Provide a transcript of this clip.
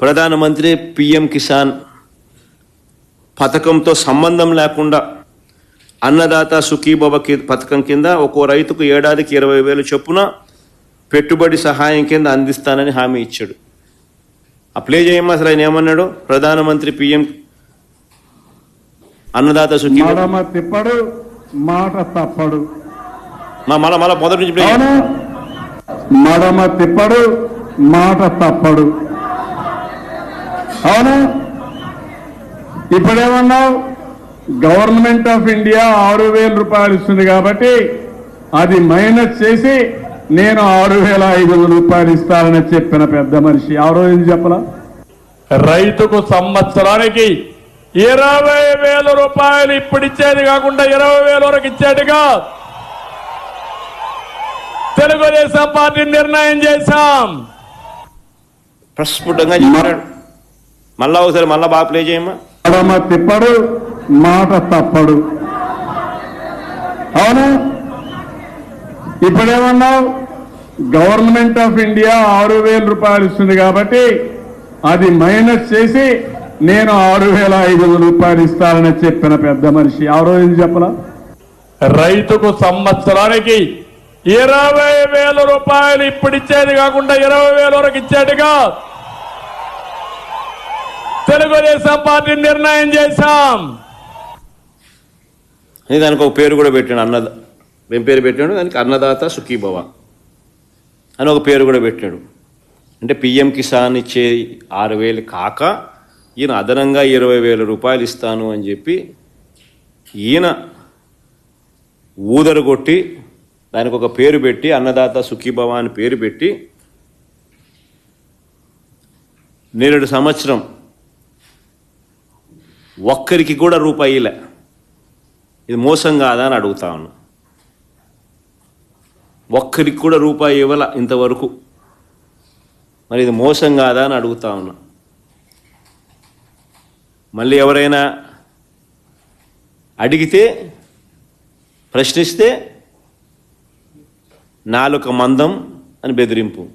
ప్రధానమంత్రి పిఎం కిసాన్ పథకంతో సంబంధం లేకుండా అన్నదాత సుఖీభవ కి- పథకం కింద ఒక్కో రైతుకు ఏడాదికి ఇరవై వేలు చొప్పున పెట్టుబడి సహాయం కింద అందిస్తానని హామీ ఇచ్చాడు. అప్లై చేయమ్మా అసలు ఆయన ఏమన్నాడు? ప్రధానమంత్రి పిఎం అన్నదాత తిప్పడు మాట తప్పడు. మళ్ళా మళ్ళా మొదటి నుంచి మడమ తిప్పడు మాట తప్పడు. అవును? ఇప్పుడేమన్నావు? గవర్నమెంట్ ఆఫ్ ఇండియా ఆరు వేల రూపాయలు ఇస్తుంది కాబట్టి అది మైనస్ చేసి నేను ఆరు వేల ఐదు వందల రూపాయలు ఇస్తానని చెప్పిన పెద్ద మనిషి. ఎవరో ఇది చెప్పలా? రైతుకు సంవత్సరానికి ఇరవై వేల రూపాయలు ఇప్పుడు ఇచ్చేది కాకుండా ఇరవై వేల వరకు ఇచ్చేట్టుగా తెలుగుదేశం పార్టీ నిర్ణయం చేశాం. ప్రస్ఫుటంగా చెప్పాడు. మళ్ళా ఒకసారి మళ్ళా బాగా ప్లే చేయమ్మా. మడమ తిప్పడు మాట తప్పడు. అవును? ఇప్పుడేమన్నావు? గవర్నమెంట్ ఆఫ్ ఇండియా ఆరు వేల రూపాయలు ఇస్తుంది కాబట్టి అది మైనస్ చేసి నేను ఆరు వేల ఐదు వందల రూపాయలు ఇస్తానని చెప్పిన పెద్ద మనిషి. ఎవరో ఇది చెప్పలా? రైతుకు సంవత్సరానికి ఇరవై వేల రూపాయలు ఇప్పుడు ఇచ్చేది కాకుండా ఇరవై వేల వరకు ఇచ్చేట్టుగా తెలుగుదేశం పార్టీ నిర్ణయం చేశాం. అని దానికి ఒక పేరు కూడా పెట్టాడు అన్నద ఏం పేరు పెట్టాడు? దానికి అన్నదాత సుఖీభవ అని ఒక పేరు కూడా పెట్టాడు. అంటే పిఎం కిసాన్ ఇచ్చే ఆరు వేలు కాక ఈయన అదనంగా ఇరవై వేల రూపాయలు ఇస్తాను అని చెప్పి ఈయన ఊదరు కొట్టి దానికి ఒక పేరు పెట్టి అన్నదాత సుఖీభవ అని పేరు పెట్టి నేరేడు సంవత్సరం ఒక్కరికి కూడా రూపాయిలే ఇది మోసం కాదా అని అడుగుతా ఉన్నా. ఒక్కరికి కూడా రూపాయి ఇవ్వాల ఇంతవరకు. మరి ఇది మోసం కాదా అని అడుగుతా ఉన్నా. మళ్ళీ ఎవరైనా అడిగితే ప్రశ్నిస్తే నాలుక మందం అని బెదిరింపు.